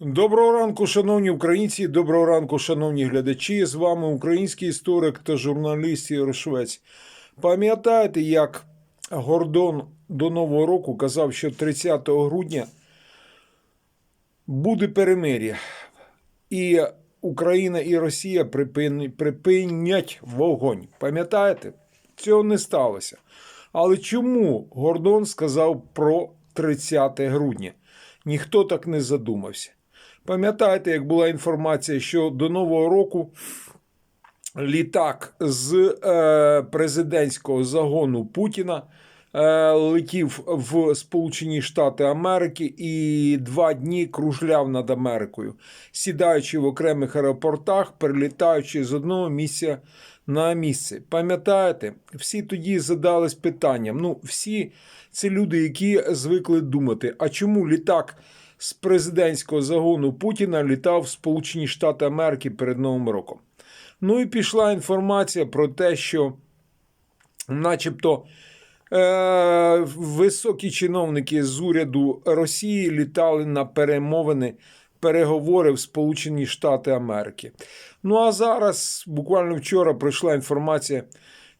Доброго ранку, шановні українці, доброго ранку, шановні глядачі. З вами український історик та журналіст Ігор Швець. Пам'ятаєте, як Гордон до Нового року казав, що 30 грудня буде перемир'я, і Україна і Росія припинять вогонь. Пам'ятаєте? Цього не сталося. Але чому Гордон сказав про 30 грудня? Ніхто так не задумався. Пам'ятаєте, як була інформація, що до Нового року літак з е, президентського загону Путіна е, летів в Сполучені Штати Америки і два дні кружляв над Америкою, сідаючи в окремих аеропортах, перелітаючи з одного місця на місце. Пам'ятаєте, всі тоді задались питанням. Ну, всі це люди, які звикли думати, а чому літак з президентського загону Путіна літав в Сполучені Штати Америки перед Новим роком? Ну і пішла інформація про те, що, начебто, е- високі чиновники з уряду Росії літали на перемовини, переговори в Сполучені Штати Америки. Ну а зараз, буквально вчора, прийшла інформація,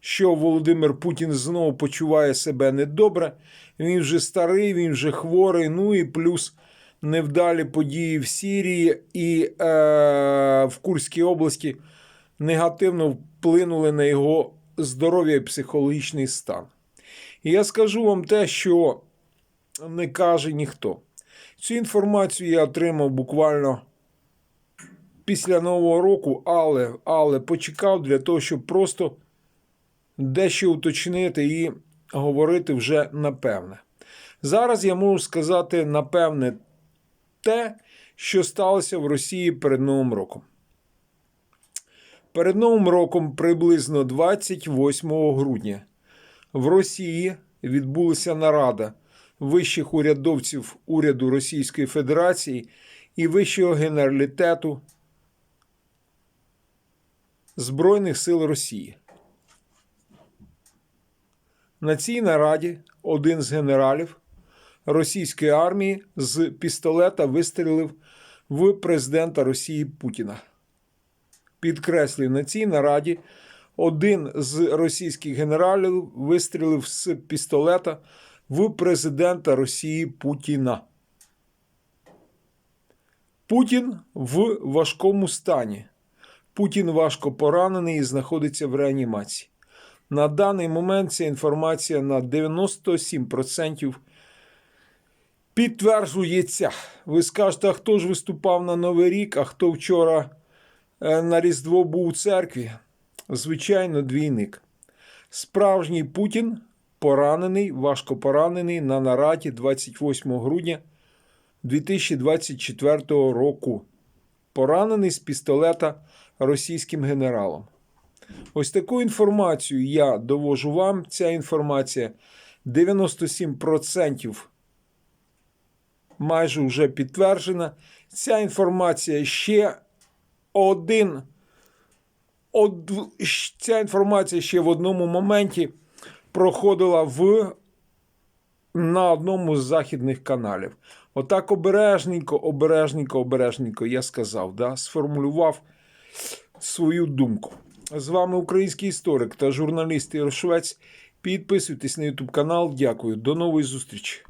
що Володимир Путін знову почуває себе недобре. Він вже старий, він вже хворий. Ну і плюс невдалі події в Сірії і е, в Курській області негативно вплинули на його здоров'я і психологічний стан. І я скажу вам те, що не каже ніхто. Цю інформацію я отримав буквально після Нового року, але, але почекав для того, щоб просто дещо уточнити і говорити вже напевне. Зараз я можу сказати напевне те, що сталося в Росії перед Новим роком. Перед Новим роком, приблизно 28 грудня, в Росії відбулася нарада вищих урядовців уряду Російської Федерації і Вищого генералітету Збройних сил Росії. На цій нараді один з генералів російської армії з пістолета вистрілив в президента Росії Путіна. Підкреслюю, на цій нараді один з російських генералів вистрілив з пістолета в президента Росії Путіна. Путін в важкому стані. Путін важко поранений і знаходиться в реанімації. На даний момент ця інформація на 97% підтверджується. Ви скажете, а хто ж виступав на Новий рік, а хто вчора е, на Різдво був у церкві? Звичайно, двійник. Справжній Путін поранений, важко поранений на нараді 28 грудня 2024 року. Поранений з пістолета російським генералом. Ось таку інформацію я довожу вам. Ця інформація 97% майже вже підтверджена. Ця інформація ще один. Од... Ця інформація ще в одному моменті проходила в на одному з західних каналів. Отак обережненько, обережненько, обережненько я сказав, да? сформулював свою думку. З вами український історик та журналіст Ігор Швець. Підписуйтесь на YouTube канал. Дякую. До нової зустрічі.